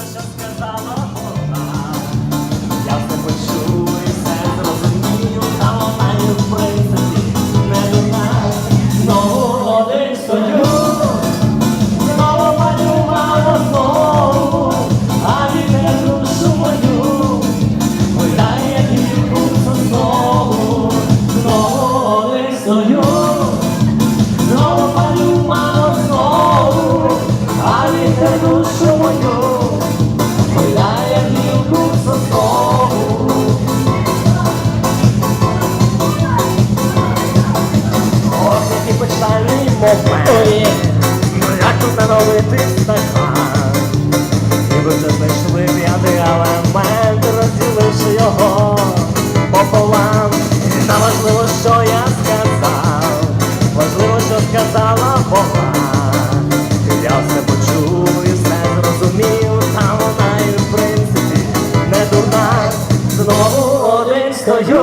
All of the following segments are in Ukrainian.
що сказала. білого пополам, та важливо, що я сказав, важливо, що сказала вона. Я все почув і все зрозумів, та вона і в принципі не дурна. Знову один стою.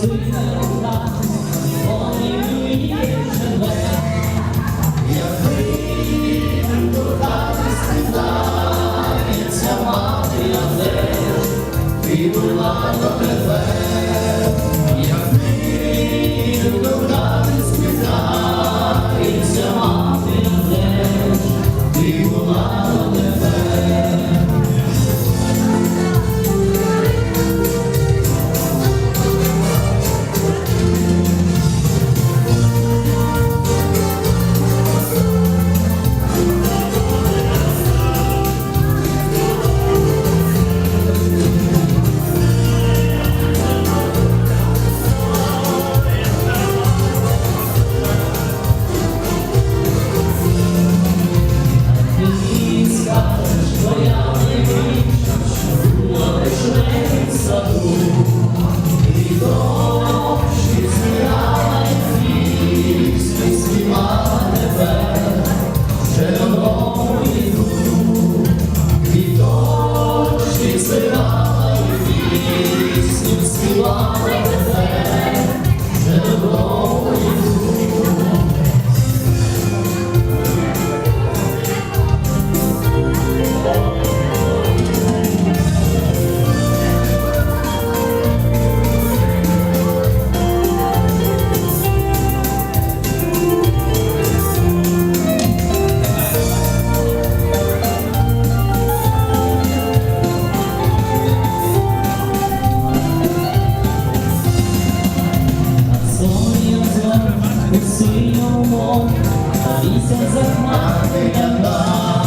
Ти була до тебе синьому морі, а місяць за хмарами лягає.